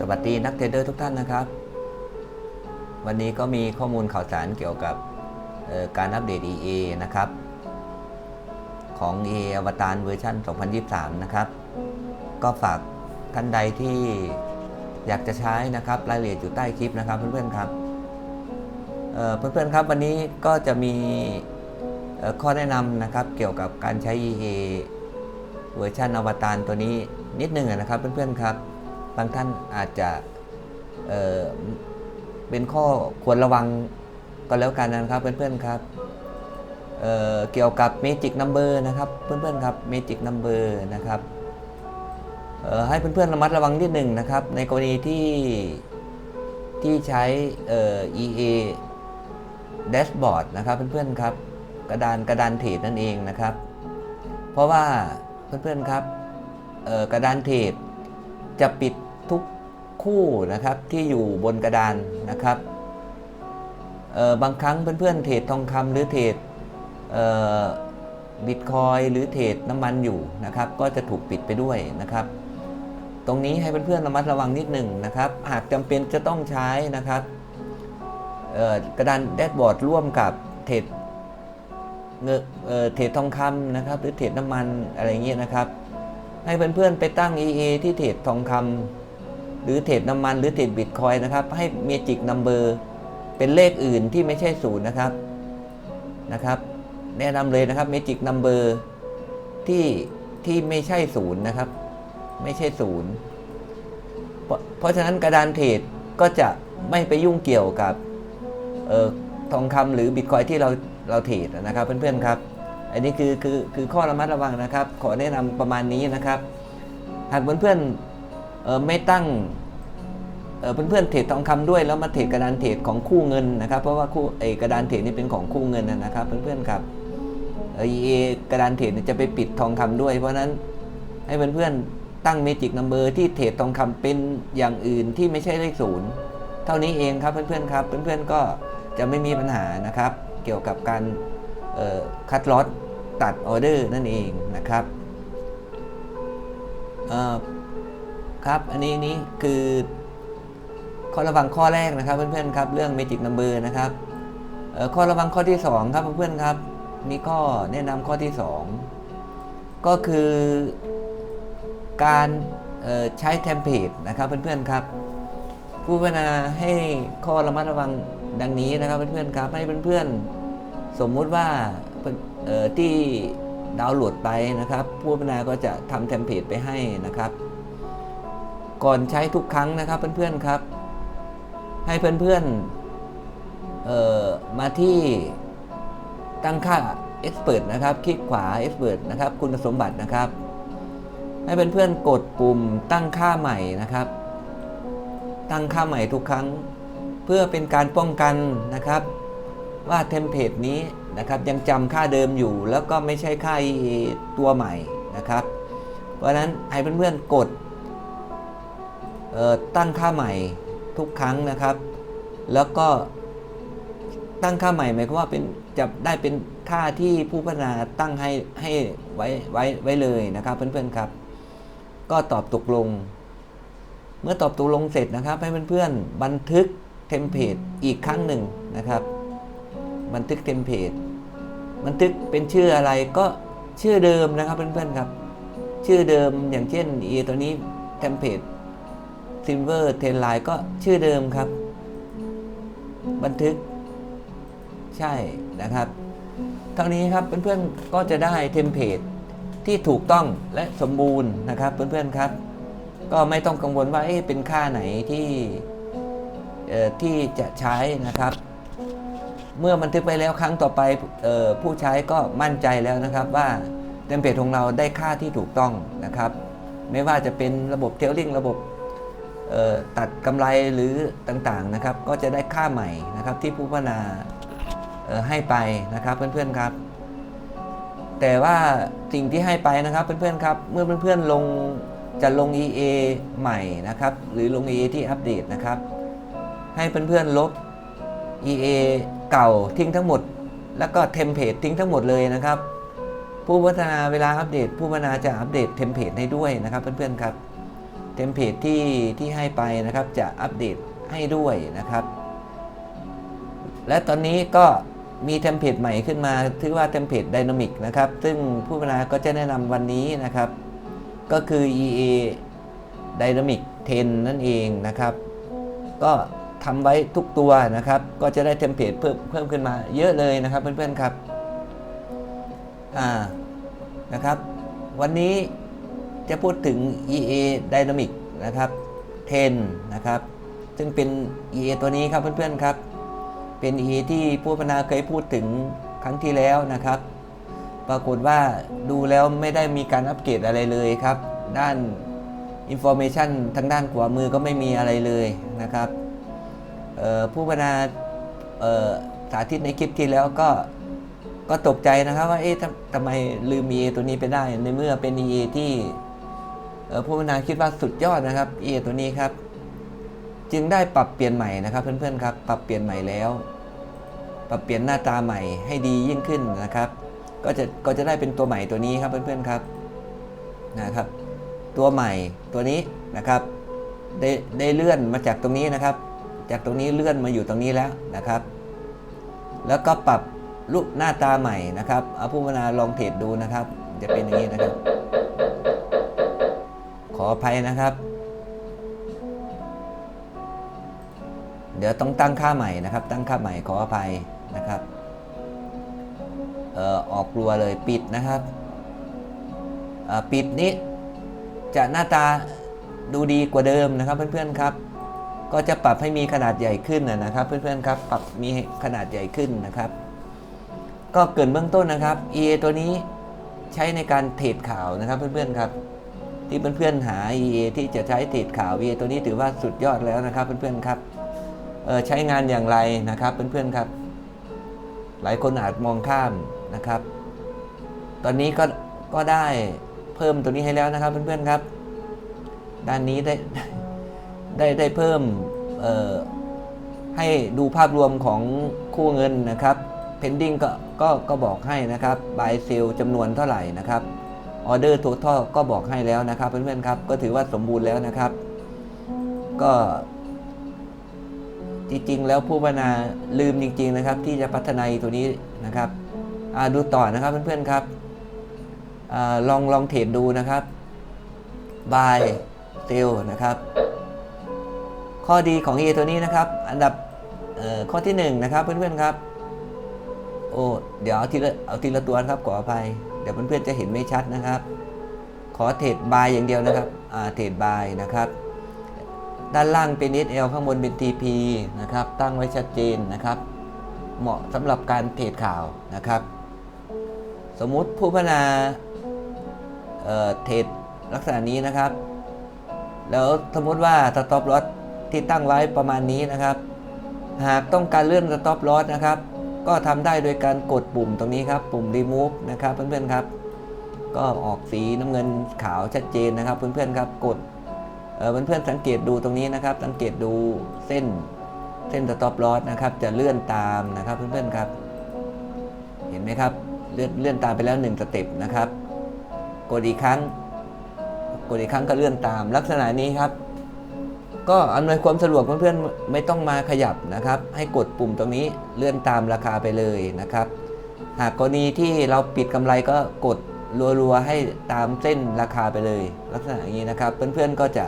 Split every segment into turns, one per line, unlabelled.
สวัสดีนักเทรดเดอร์ทุกท่านนะครับ วันนี้ก็มีข้อมูลข่าวสารเกี่ยวกับการอัปเดต EA นะครับ ของ EA อวตารเวอร์ชัน2023 นะครับ ก็ฝากท่านใดที่อยากจะใช้นะครับรายละเอียดอยู่ใต้คลิปนะครับเพื่อนๆครับเพื่อนๆครับวันนี้ก็จะมีข้อแนะนำนะครับเกี่ยวกับการใช้ EA เวอร์ชันอวตารตัวนี้นิดหนึ่งนะครับเพื่อนๆครับ บางท่านอาจจะเเป็นข้อควรระวังก็แล้วกันนะครับเพื่อนๆครับเเกี่ยวกับ Magic Number นะครับเพื่อนๆครับ Magic Number นะครับให้เพื่อนๆระมัดระวังนิดหนึ่งนะครับ ในกรณีที่ที่ใช้เอ่อ EA Dashboard นะครับเพื่อนๆครับกระดานกระดานเทรดนั่นเองนะครับ เพราะว่าเพื่อนๆครับกระดานเทรดจะปิด ทุกคู่นะครับที่อยู่บนกระดานนะครับบางครั้งเพื่อนๆเทรดทองคำหรือเทรดบิตคอยหรือเทรดน้ำมันอยู่นะครับ ก็จะถูกปิดไปด้วยนะครับ ตรงนี้ให้เพื่อนๆระมัดระวังนิดหนึ่งนะครับ หากจำเป็นจะต้องใช้นะครับกระดานแดชบอร์ดร่วมกับเทรดเงเอ่อเทรดทองคำนะครับ หรือเทรดน้ำมันอะไรเงี้ยนะครับ ให้เพื่อนๆไปตั้ง EA ที่เทรดทองคำ หรือเทรดน้ำมันหรือเทรดบิตคอยนะครับ ให้ Magic Number เป็นเลขอื่นที่ไม่ใช่ศูนย์นะครับนะครับ แนะนำเลยนะครับ Magic Number ที่ที่ไม่ใช่ศูนย์นะครับ ไม่ใช่ศูนย์เพราะเพราะฉะนั้นกระดานเทรดก็จะไม่ไปยุ่งเกี่ยวกับออทองคำหรือบิตคอยที่เราเราเทรดนะครับเพื่อนๆครับ อันนี้คือคือคือข้อระมัดระวังนะครับ ขอแนะนำประมาณนี้นะครับ หากเพื่อนๆ ออไม่ตั้งเพื่อนๆเทรดทองคำด้วยแล้วมาเทรดกระดานเทรดของคู่เงินนะครับ เพราะว่าคู่ไอกระดานเทรดนี่เป็นของคู่เงินนะครับ เพื่อนๆครับเอเอกระดานเทรดจะไปปิดทองคำด้วย เพราะฉะนั้นให้เพื่อนๆตั้งเมจิกนัมเบอร์ที่เทรดทองคำเป็นอย่างอื่นที่ไม่ใช่เลขศูนย์เท่านี้เองครับเพื่อนๆครับ เพื่อนๆก็จะไม่มีปัญหานะครับ เกี่ยวกับการคัดลอตตัดออเดอร์นั่นเองนะครับเอ่อ ครับอันนี้นี้คือข้อระวังข้อแรกนะครับ เพื่อนๆครับเรื่อง Magic Number นะครับข้อระวังข้อที่ 2 ครับเพื่อนๆครับมีข้อแนะนำข้อที่ 2 ก็คือการใช้เทมเพลตนะครับเพื่อนๆครับ ผู้พัฒนาให้ข้อระมัดระวังดังนี้นะครับเพื่อนๆครับให้เพื่อนๆ สมมุติว่าที่ดาวน์โหลดไปนะครับ ผู้พัฒนาก็จะทำเทมเพลตไปให้นะครับ ก่อนใช้ทุกครั้งนะครับเพื่อนๆครับ ให้เพื่อนๆเอ่อมาที่ตั้งค่า Expert นะครับ คลิกขวา Expert นะครับ คุณสมบัตินะครับ ให้เพื่อนๆกดปุ่มตั้งค่าใหม่นะครับ ตั้งค่าใหม่ทุกครั้ง เพื่อเป็นการป้องกันนะครับ ว่าเทมเพลตนี้นะครับยังจำค่าเดิมอยู่ แล้วก็ไม่ใช่ค่าตัวใหม่นะครับ เพราะนั้นให้เพื่อนๆกด ตั้งค่าใหม่ทุกครั้งนะครับ แล้วก็ตั้งค่าใหม่หมายความว่าเป็นจะได้เป็นค่าที่ผู้พัฒนาตั้งให้ให้ไว้ไว้ไว้เลยนะครับเพื่อนๆครับ ก็ตอบตกลง เมื่อตอบตกลงเสร็จนะครับ ให้เพื่อนๆบันทึกเทมเพลตอีกครั้งหนึ่งนะครับ บันทึกเทมเพลตบันทึกเป็นชื่ออะไรก็ชื่อเดิมนะครับเพื่อนๆครับ ชื่อเดิมอย่างเช่น e ตัวนี้เทมเพลต silver t e n line ก็ชื่อเดิมครับ บันทึก ใช่นะครับเท่านี้ครับเพื่อนๆก็จะได้เทมเพลตที่ถูกต้องและสมบูรณ์นะครับเพื่อนๆครับ ก็ไม่ต้องกังวลว่าเอ๊ะเป็นค่าไหนที่ที่จะใช้นะครับ เมื่อบันทึกไปแล้วครั้งต่อไปออผู้ใช้ก็มั่นใจแล้วนะครับว่าเทมเพลตของเราได้ค่าที่ถูกต้องนะครับ ไม่ว่าจะเป็นระบบเทลลิงระบบ ตัดกำไรหรือต่างๆนะครับ ก็จะได้ค่าใหม่นะครับที่ผู้พัฒนาให้ไปนะครับเพื่อนๆครับ แต่ว่าสิ่งที่ให้ไปนะครับเพื่อนๆครับ เมื่อเพื่อนๆลงจะลง EA ใหม่นะครับ หรือลง EA ที่อัปเดตนะครับ ให้เพื่อนๆลบ EA เก่าทิ้งทั้งหมด แล้วก็เทมเพลตทิ้งทั้งหมดเลยนะครับ ผู้พัฒนาเวลาอัปเดต ผู้พัฒนาจะอัปเดตเทมเพลตให้ด้วยนะครับเพื่อนๆครับ เทมเพลตที่ที่ให้ไปนะครับจะอัปเดตให้ด้วยนะครับ และตอนนี้ก็มีเทมเพลตใหม่ขึ้นมาชื่อว่าเทมเพลต Dynamic นะครับ ซึ่งผู้พัฒนาก็จะแนะนำวันนี้นะครับ ก็คือ EA Dynamic 10 นั่นเองนะครับ ก็ทำไว้ทุกตัวนะครับ ก็จะได้เทมเพลตเพิ่มเพิ่มขึ้นมาเยอะเลยนะครับเพื่อนๆครับ อ่านะครับ วันนี้ จะพูดถึง EA Dynamic นะครับ10นะครับ ซึ่งเป็น EA ตัวนี้ครับเพื่อนๆครับ เป็น EA ที่ผู้พัฒนาเคยพูดถึงครั้งที่แล้วนะครับ ปรากฏว่าดูแล้วไม่ได้มีการอัปเกรดอะไรเลยครับ ด้าน Information ทางด้านขวามือก็ไม่มีอะไรเลยนะครับผู้พัฒนาสาธิตในคลิปที่แล้วก็ก็ตกใจนะครับว่าเอ๊ะทำไมลืม EA ตัวนี้ไปได้ในเมื่อเป็น EA ที่ ผู้พัฒนาคิดว่าสุดยอดนะครับ EA ตัวนี้ครับ จึงได้ปรับเปลี่ยนใหม่นะครับ เพื่อนๆครับ ปรับเปลี่ยนใหม่แล้ว ปรับเปลี่ยนหน้าตาใหม่ให้ดียิ่งขึ้นนะครับ ก็จะก็จะได้เป็นตัวใหม่ตัวนี้ครับเพื่อนๆครับนะครับ ตัวใหม่ตัวนี้นะครับ ได้ได้เลื่อนมาจากตรงนี้นะครับ จากตรงนี้เลื่อนมาอยู่ตรงนี้แล้วนะครับ แล้วก็ปรับรูปหน้าตาใหม่นะครับเอาผู้พัฒนาลองเทรดดูนะครับ จะเป็นอย่างนี้นะครับ ขออภัยนะครับ เดี๋ยวต้องตั้งค่าใหม่นะครับ ตั้งค่าใหม่ขออภัยนะครับเอ่อออกรัวเลยปิดนะครับเอ่อปิดนี้จะหน้าตาดูดีกว่าเดิมนะครับเพื่อนๆครับ ก็จะปรับให้มีขนาดใหญ่ขึ้นนะครับ เพื่อนๆครับ ปรับมีขนาดใหญ่ขึ้นนะครับ ก็เกินเบื้องต้นนะครับ EA ตัวนี้ใช้ในการเทรดข่าวนะครับเพื่อนๆครับ ที่เพื่อนๆหา EA ที่จะใช้เทรดข่าว EA ตัวนี้ถือว่าสุดยอดแล้วนะครับเพื่อนๆครับใช้งานอย่างไรนะครับเพื่อนๆครับ หลายคนอาจมองข้ามนะครับ ตอนนี้ก็ก็ได้เพิ่มตัวนี้ให้แล้วนะครับเพื่อนๆครับ ด้านนี้ได้ได้ได้เพิ่มให้ดูภาพรวมของคู่เงินนะครับ pending ก็ก็ก็บอกให้นะครับ buy sell จำนวนเท่าไหร่นะครับ order total ก็บอกให้แล้วนะครับเพื่อนๆครับก็ถือว่าสมบูรณ์แล้วนะครับ ก็จริงๆ แล้วผู้พัฒนาลืมจริง ๆนะครับ ที่จะพัฒนาตัวนี้นะครับอ่าดูต่อนะครับเพื่อนๆครับอาลองลองเทรดดูนะครับ buy sell นะครับ ข้อดีของ A ตัวนี้นะครับ อันดับข้อที่1นะครับเพื่อนๆครับโอ้เดี๋ยวเอาทีละเอาทีละตัวนะครับขออภัย เดี๋ยวเพื่อนๆจะเห็นไม่ชัดนะครับ ขอเทรดบายอย่างเดียวนะครับอ่าเทรดบายนะครับ ด้านล่างเป็น SL ข้างบนเป็น TP นะครับ ตั้งไว้ชัดเจนนะครับ เหมาะสำหรับการเทรดข่าวนะครับ สมมุติผู้พัฒนาเเทรดลักษณะนี้นะครับ แล้วสมมติว่าสต็อปลอสที่ตั้งไว้ประมาณนี้นะครับ หากต้องการเลื่อนสต็อปลอสนะครับ ก็ทำได้โดยการกดปุ่มตรงนี้ครับ ปุ่ม remove นะครับเพื่อนๆครับ ก็ออกสีน้ำเงินขาวชัดเจนนะครับ เพื่อนๆครับกดเออเพื่อนๆสังเกตดูตรงนี้นะครับ สังเกตดูเส้นเส้นสต็อปลอสนะครับ จะเลื่อนตามนะครับเพื่อนๆครับ เห็นไหมครับเลื่อนเลื่อนตามไปแล้วหนึ่งสเต็ปนะครับ กดอีกครั้ง กดอีกครั้งก็เลื่อนตามลักษณะนี้ครับ ก็อำนวยความสะดวกเพื่อนๆไม่ต้องมาขยับนะครับ ให้กดปุ่มตรงนี้เลื่อนตามราคาไปเลยนะครับ หากกรณีที่เราปิดกำไรก็กดรัวๆให้ตามเส้นราคาไปเลย ลักษณะอย่างนี้นะครับ เพื่อนๆก็จะ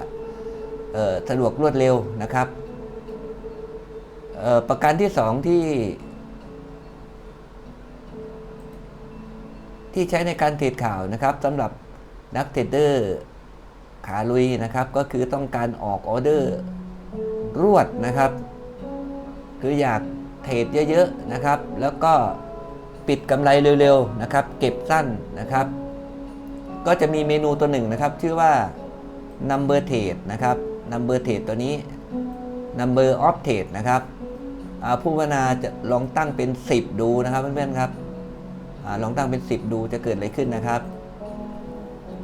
สะดวกรวดเร็วนะครับประการที่สองที่ ที่ใช้ในการเทรดข่าวนะครับสำหรับนักเทรดเดอร์ ขาลุยนะครับก็คือต้องการออกออเดอร์รวดนะครับ คืออยากเทรดเยอะๆนะครับ แล้วก็ปิดกำไรเร็วๆนะครับ เก็บสั้นนะครับ ก็จะมีเมนูตัวหนึ่งนะครับ ชื่อว่า number trade นะครับ number trade ตัวนี้ number of trade นะครับผู้พัฒนาจะลองตั้งเป็น 10 ดูนะครับเพื่อนๆครับอลองตั้งเป็น 10 ดูจะเกิดอะไรขึ้นนะครับ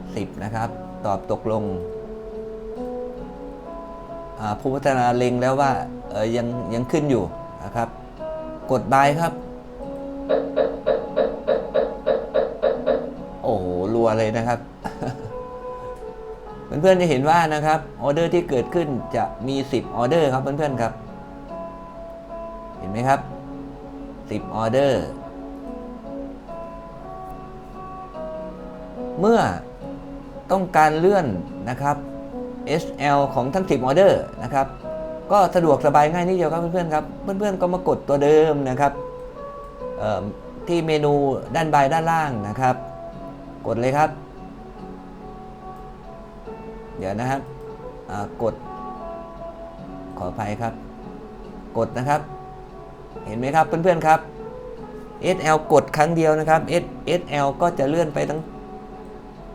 10 นะครับ ตอบตกลงผู้พัฒนาเล็งแล้วว่าเออยังยังขึ้นอยู่นะครับ กดบายครับ โอ้โหรัวเลยนะครับ เพื่อนๆจะเห็นว่านะครับออเดอร์ที่เกิดขึ้นจะมี 10ออเดอร์ครับเพื่อนๆครับ เห็นไหมครับ 10ออเดอร์เมื่อ ต้องการเลื่อนนะครับ SL ของทั้ง 10ออเดอร์นะครับก็สะดวกสบายง่ายนิดเดียวครับเพื่อนๆครับเพื่อนๆก็มากดตัวเดิมนะครับที่เมนูด้านบายด้านล่างนะครับ กดเลยครับ เดี๋ยวนะครับกด ขออภัยครับ กดนะครับ เห็นไหมครับเพื่อนๆครับ SL กดครั้งเดียวนะครับ SL ก็จะเลื่อนไปทั้ง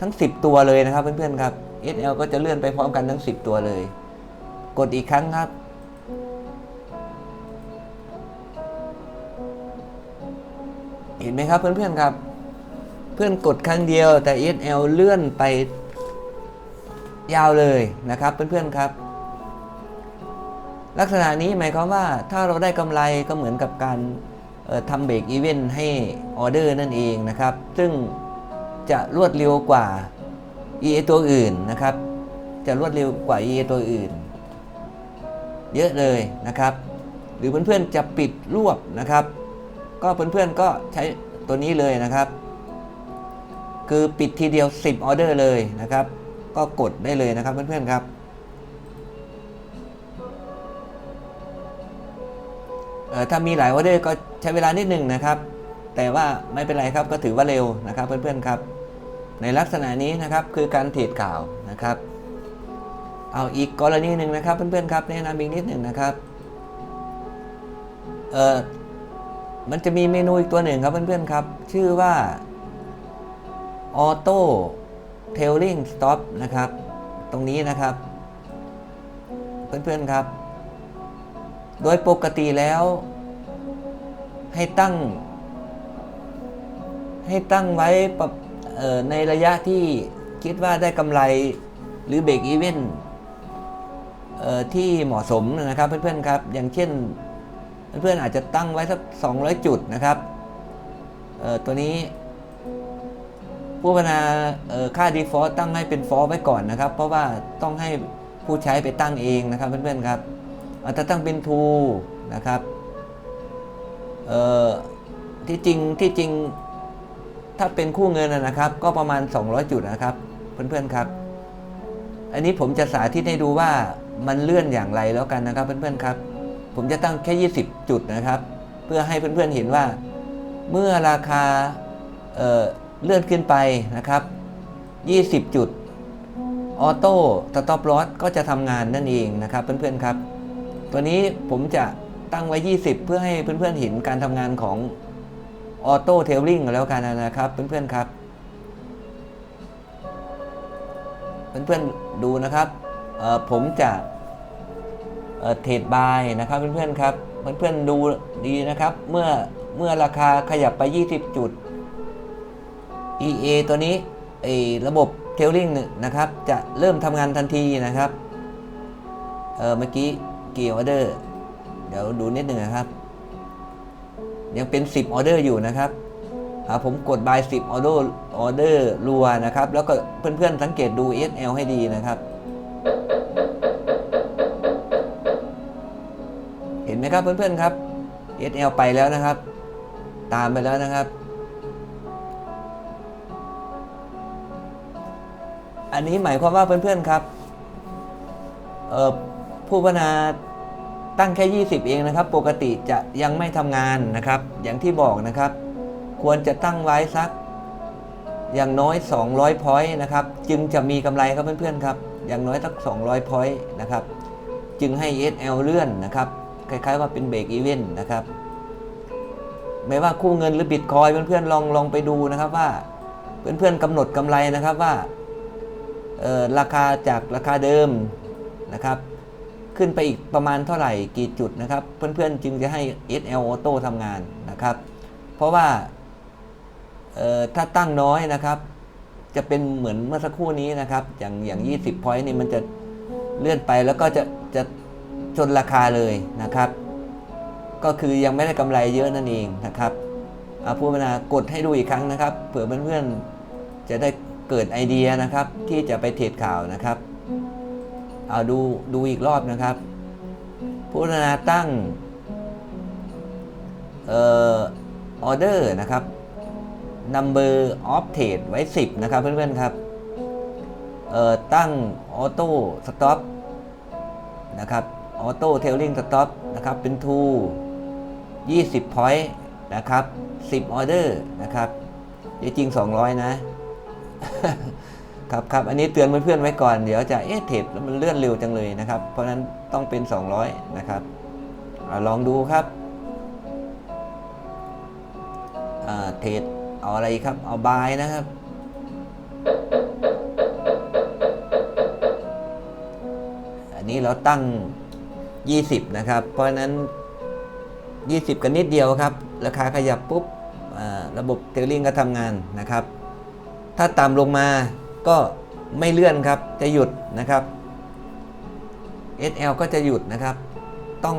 ทั้ง 10 ตัวเลยนะครับเพื่อนๆครับ SL ก็จะเลื่อนไปพร้อมกันทั้ง 10 ตัวเลย กดอีกครั้งครับ เห็นไหมครับเพื่อนๆครับ เพื่อนกดครั้งเดียวแต่ SL เลื่อนไปยาวเลยนะครับเพื่อนๆครับ ลักษณะนี้หมายความว่าถ้าเราได้กำไรก็เหมือนกับการทำเบรกอีเวนต์ให้ออเดอร์นั่นเองนะครับ ซึ่ง จะรวดเร็วกว่า EA ตัวอื่นนะครับ จะรวดเร็วกว่า EA ตัวอื่น เยอะเลยนะครับ หรือเพื่อนๆจะปิดรวบนะครับ ก็เพื่อนๆก็ใช้ตัวนี้เลยนะครับ คือปิดทีเดียว 10ออเดอร์เลยนะครับ ก็กดได้เลยนะครับเพื่อนๆครับเอ่อถ้ามีหลายออเดอร์ก็ใช้เวลานิดหนึ่งนะครับ แต่ว่าไม่เป็นไรครับก็ถือว่าเร็วนะครับเพื่อนๆครับ ในลักษณะนี้นะครับคือการเทรดข่าวนะครับ เอาอีกกรณีหนึ่งนะครับเพื่อนๆครับแนะนำอีกนิดหนึ่งนะครับเออมันจะมีเมนูอีกตัวหนึ่งครับเพื่อนๆครับ ชื่อว่า Auto Tailing Stop นะครับ ตรงนี้นะครับ เพื่อนๆครับ โดยปกติแล้ว ให้ตั้ง ให้ตั้งไว้ปรับในระยะที่คิดว่าได้กำไรหรือเบรกอีเวนต์ที่เหมาะสมนะครับเพื่อนๆครับ อย่างเช่นเพื่อนๆอาจจะตั้งไว้สัก 200 จุดนะครับตัวนี้ ผู้พัฒนาค่า default ตั้งให้เป็น false ไว้ก่อนนะครับ เพราะว่าต้องให้ผู้ใช้ไปตั้งเองนะครับเพื่อนๆครับอาจจะตั้งเป็น to นะครับที่จริงที่จริง ถ้าเป็นคู่เงินนะครับ ก็ประมาณ 200 จุดนะครับ เพื่อนๆครับ อันนี้ผมจะสาธิตให้ดูว่ามันเลื่อนอย่างไรแล้วกันนะครับ เพื่อนๆครับ ผมจะตั้งแค่ 20 จุดนะครับ เพื่อให้เพื่อนๆเห็นว่า เมื่อราคาเอ่อเลื่อนขึ้นไปนะครับ 20 จุดออโต้สต็อปลอสก็จะทำงานนั่นเองนะครับเพื่อนๆครับ ตัวนี้ผมจะตั้งไว้ 20 เพื่อให้เพื่อนๆเห็นการทำงานของ ออโต้เทลลิงแล้วกันนะครับ เพื่อนๆครับ เพื่อนๆดูนะครับผมจะเทรดบายนะครับเพื่อนๆครับเพื่อนๆดูดีนะครับเมื่อเมื่อราคาขยับไป 20 จุด EA ตัวนี้ไอระบบเทลลิงนะครับ จะเริ่มทำงานทันทีนะครับเออเมื่อกี้กี่ออเดอร์ เดี๋ยวดูนิดหนึ่งนะครับ ยังเป็น 10ออเดอร์อยู่นะครับอ่าผมกด buy 10ออเดอร์ออเดอร์รัวนะครับ แล้วก็เพื่อนๆสังเกตดู SL ให้ดีนะครับ เห็นไหมครับเพื่อนๆครับ SL ไปแล้วนะครับ ตามไปแล้วนะครับ อันนี้หมายความว่าเพื่อนๆครับผู้พัฒนา ตั้งแค่ 20 เองนะครับ ปกติจะยังไม่ทำงานนะครับ อย่างที่บอกนะครับ ควรจะตั้งไว้สัก อย่างน้อย 200 พอยต์นะครับ จึงจะมีกำไรครับเพื่อนๆครับ อย่างน้อยสัก 200 พอยต์นะครับ จึงให้ SL เลื่อนนะครับ คล้ายๆว่าเป็นเบรกอีเวนต์นะครับ ไม่ว่าคู่เงินหรือบิตคอยเพื่อนๆลองลองไปดูนะครับว่า เพื่อนๆกำหนดกำไรนะครับว่าราคาจากราคาเดิมนะครับ ขึ้นไปอีกประมาณเท่าไหร่กี่จุดนะครับ เพื่อนๆจึงจะให้ SL Auto ทำงานนะครับ เพราะว่าถ้าตั้งน้อยนะครับ จะเป็นเหมือนเมื่อสักครู่นี้นะครับ อย่างอย่าง 20 point นี่มันจะเลื่อนไปแล้วก็จะจะชนราคาเลยนะครับ ก็คือยังไม่ได้กำไรเยอะนั่นเองนะครับอาผู้พัฒนากดให้ดูอีกครั้งนะครับ เผื่อเพื่อนๆจะได้เกิดไอเดียนะครับ ที่จะไปเทรดข่าวนะครับ เอาดูดูอีกรอบนะครับผู้พัฒนาตั้งเอ่อออเดอร์นะครับ number of trade ไว้ 10 นะครับเพื่อนๆครับเอ่อตั้งออโต้สต็อปนะครับออโต้เทลลิงสต็อปนะครับเป็น t 20 point นะครับ 10 ออเดอร์นะครับจริงๆ 200 นะ ครับครับอันนี้เตือนเพื่อนๆไว้ก่อน เดี๋ยวจะเอ๊ะเทรดแล้วมันเลื่อนเร็วจังเลยนะครับ เพราะนั้นต้องเป็น 200 นะครับอลองดูครับเทรดเอาอะไรครับ เอาบายนะครับ อันนี้เราตั้ง 20 นะครับ เพราะนั้น 20 กันนิดเดียวครับ ราคาขยับปุ๊บระบบเทลลิงก็ทำงานนะครับ ถ้าต่ำลงมา ก็ไม่เลื่อนครับจะหยุดนะครับ SL ก็จะหยุดนะครับ ต้อง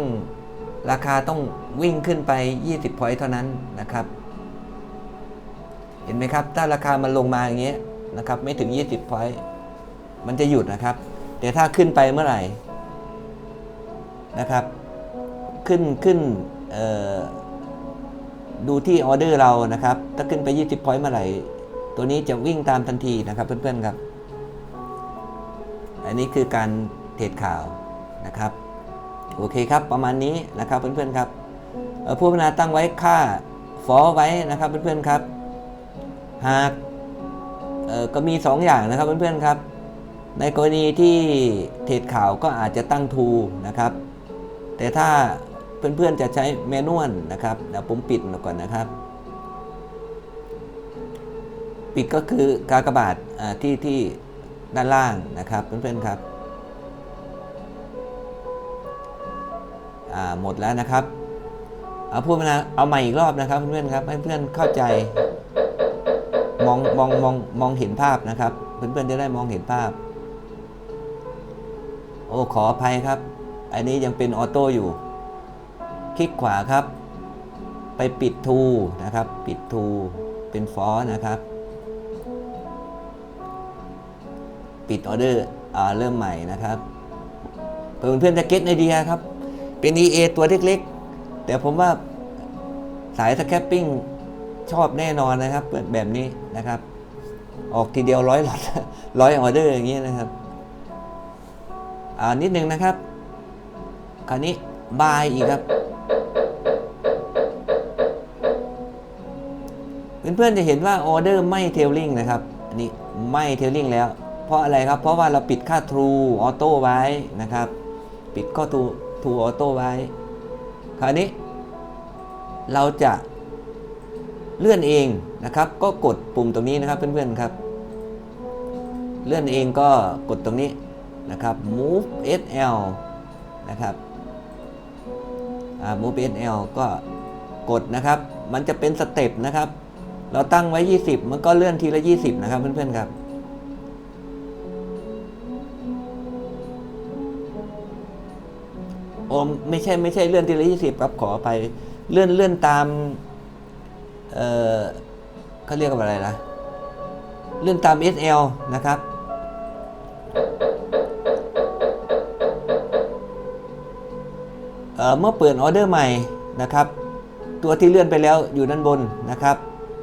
ราคาต้องวิ่งขึ้นไป 20พอยต์เท่านั้นนะครับ เห็นไหมครับ ถ้าราคามันลงมาอย่างเงี้ยนะครับ ไม่ถึง 20พอยต์มันจะหยุดนะครับ แต่ถ้าขึ้นไปเมื่อไหร่นะครับ ขึ้นขึ้นดูที่ออเดอร์เรานะครับ ถ้าขึ้นไป 20พอยต์เมื่อไหร่ ตัวนี้จะวิ่งตามทันทีนะครับเพื่อนๆครับ อันนี้คือการเทรดข่าวนะครับ โอเคครับประมาณนี้นะครับเพื่อนๆครับผู้พัฒนาตั้งไว้ค่าฟอไว้นะครับเพื่อนๆครับ หากก็มี 2 อย่างนะครับเพื่อนๆครับ ในกรณีที่เทรดข่าวก็อาจจะตั้งทูนะครับ แต่ถ้าเพื่อนๆจะใช้แมนวลนะครับเดี๋ยวผมปิดก่อนนะครับ ปิดก็คือกากบาทอ่าที่ที่ด้านล่างนะครับเพื่อนๆครับหมดแล้วนะครับ เอาพูดมานะเอาใหม่อีกรอบนะครับ เพื่อนๆครับให้เพื่อนเข้าใจมองมองมองมองเห็นภาพนะครับ เพื่อนๆจะได้มองเห็นภาพ โอ้ขออภัยครับ อันนี้ยังเป็นออโต้อยู่ คลิกขวาครับ ไปปิดทูนะครับ ปิดทูเป็นฟอนะครับ ปิดออเดอร์เริ่มใหม่นะครับเพื่อนเพื่อนจะเก็ตไอเดียครับ เป็น EA ตัวเล็กๆ แต่ผมว่าสายสแคปปิ้งชอบแน่นอนนะครับเปิดแบบนี้นะครับ ออกทีเดียวร้อยหลอดร้อยออเดอร์อย่างนี้นะครับอ่านิดนึงนะครับ คราวนี้บายอีกครับ เพื่อนๆจะเห็นว่าออเดอร์ไม่เทลลิงนะครับ อันนี้ไม่เทลลิงแล้ว เพราะอะไรครับ เพราะว่าเราปิดค่า True Auto ไว้นะครับ ปิดข้อ True True Auto ไว้ คราวนี้ เราจะเลื่อนเองนะครับ ก็กดปุ่มตรงนี้นะครับเพื่อนๆครับ เลื่อนเองก็กดตรงนี้นะครับ move SL นะครับ move SL ก็กดนะครับ มันจะเป็นสเต็ปนะครับ เราตั้งไว้ 20 มันก็เลื่อนทีละ 20 นะครับเพื่อนๆครับ โอ้ไม่ใช่ไม่ใช่เลื่อนทีละ20ครับขอไปเลื่อนเลื่อนตาม เอ่อเขาเรียกว่าอะไรนะเลื่อนตาม SL นะครับเอ่อเมื่อเปิดออเดอร์ใหม่นะครับ ตัวที่เลื่อนไปแล้วอยู่ด้านบนนะครับ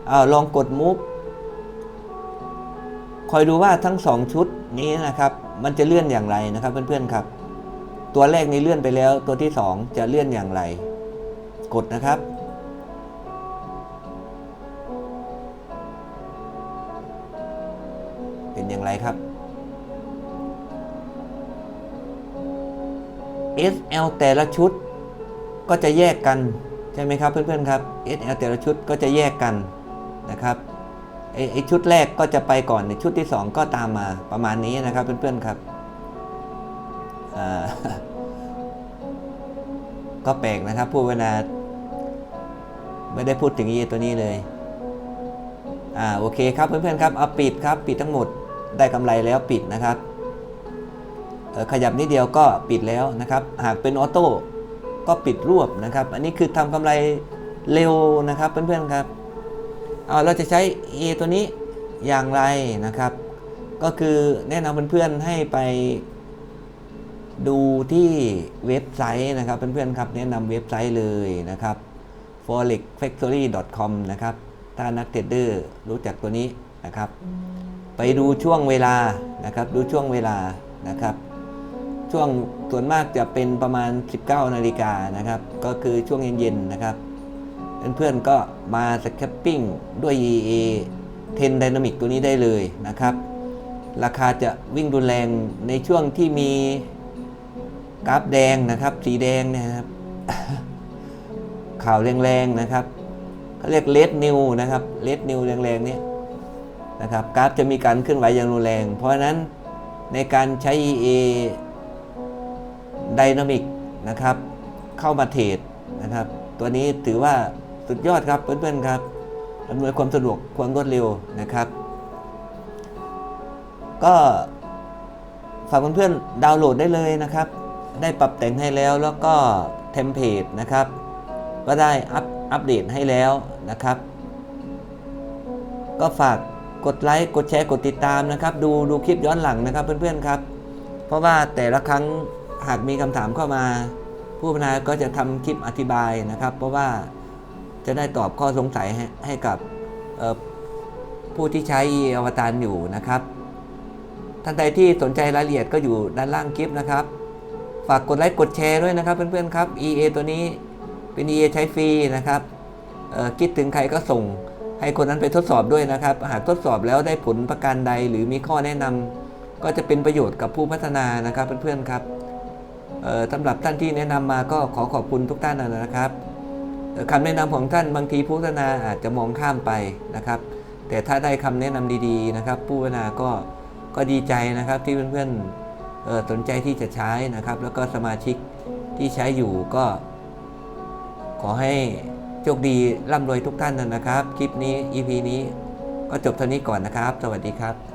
เอาลองกด move คอยดูว่าทั้ง 2 ชุดนี้นะครับ มันจะเลื่อนอย่างไรนะครับเพื่อนๆครับ ตัวแรกนี้เลื่อนไปแล้ว ตัวที่2จะเลื่อนอย่างไร กดนะครับ เป็นอย่างไรครับ SL แต่ละชุดก็จะแยกกัน ใช่ไหมครับเพื่อนๆครับ SL แต่ละชุดก็จะแยกกันนะครับไอไอชุดแรกก็จะไปก่อนชุดที่ 2 ก็ตามมาประมาณนี้นะครับเพื่อนๆครับ ก็แปลกนะครับผู้เวลา ไม่ได้พูดถึง EA ตัวนี้เลย อ่าโอเคครับเพื่อนๆครับเอาปิดครับ ปิดทั้งหมดได้กำไรแล้วปิดนะครับขยับนิดเดียวก็ปิดแล้วนะครับ หากเป็นออโต้ก็ปิดรวบนะครับ อันนี้คือทำกำไรเร็วนะครับเพื่อนๆครับเอาเราจะใช้ A ตัวนี้อย่างไรนะครับ ก็คือแนะนำเพื่อนๆให้ไป ดูที่เว็บไซต์นะครับเพื่อนๆครับแนะนำเว็บไซต์เลยนะครับ forexfactory.com นะครับ ถ้านักเทรดเดอร์รู้จักตัวนี้นะครับ ไปดูช่วงเวลานะครับ ดูช่วงเวลานะครับ ช่วงส่วนมากจะเป็นประมาณ 19 นาฬิกานะครับ ก็คือช่วงเย็นๆนะครับ เพื่อนๆก็มาสแคปปิ้งด้วย EA 10 Dynamic ตัวนี้ได้เลยนะครับ ราคาจะวิ่งรุนแรงในช่วงที่มี กราฟแดงนะครับ สีแดงนยนะครับ ข่าวแรงๆนะครับเขาเรียกเลดนิวนะครับเลดนิวแรงๆเนี่ยนะครับกราฟจะมีการเคลื่อนไหวอย่างรุนแรง เพราะฉะนั้นในการใช้ EA Dynamic นะครับ เข้ามาเทรดนะครับ ตัวนี้ถือว่าสุดยอดครับเพื่อนๆครับอำนวยความสะดวกความรวดเร็วนะครับ ก็ฝากเพื่อนๆดาวน์โหลดได้เลยนะครับ ได้ปรับแต่งให้แล้วแล้วก็เทมเพลตนะครับ ก็ได้อัปอัปเดตให้แล้วนะครับ ก็ฝากกดไลค์กดแชร์กดติดตามนะครับ ดูดูคลิปย้อนหลังนะครับเพื่อนๆครับ เพราะว่าแต่ละครั้งหากมีคำถามเข้ามา ผู้พัฒนาก็จะทำคลิปอธิบายนะครับ เพราะว่าจะได้ตอบข้อสงสัยให้ให้กับผู้ที่ใช้อวตารอยู่นะครับ ท่านใดที่สนใจรายละเอียดก็อยู่ด้านล่างคลิปนะครับ ฝากกดไลค์กดแชร์ด้วยนะครับเพื่อนๆครับ EA ตัวนี้เป็น EA ใช้ฟรีนะครับคิดถึงใครก็ส่งให้คนนั้นไปทดสอบด้วยนะครับ หากทดสอบแล้วได้ผลประการใดหรือมีข้อแนะนำก็จะเป็นประโยชน์กับผู้พัฒนานะครับเพื่อนๆครับสำหรับท่านที่แนะนำมาก็ขอขอบคุณทุกท่านนะครับเอ่อคำแนะนำของท่านบางทีผู้พัฒนาอาจจะมองข้ามไปนะครับ แต่ถ้าได้คำแนะนำดีๆนะครับ ผู้พัฒนาก็ก็ดีใจนะครับที่เพื่อนๆ สนใจที่จะใช้นะครับ แล้วก็สมาชิกที่ใช้อยู่ก็ ขอให้โชคดีร่ำรวยทุกท่านนะครับ คลิปนี้ EP นี้ก็จบเท่านี้ก่อนนะครับ สวัสดีครับ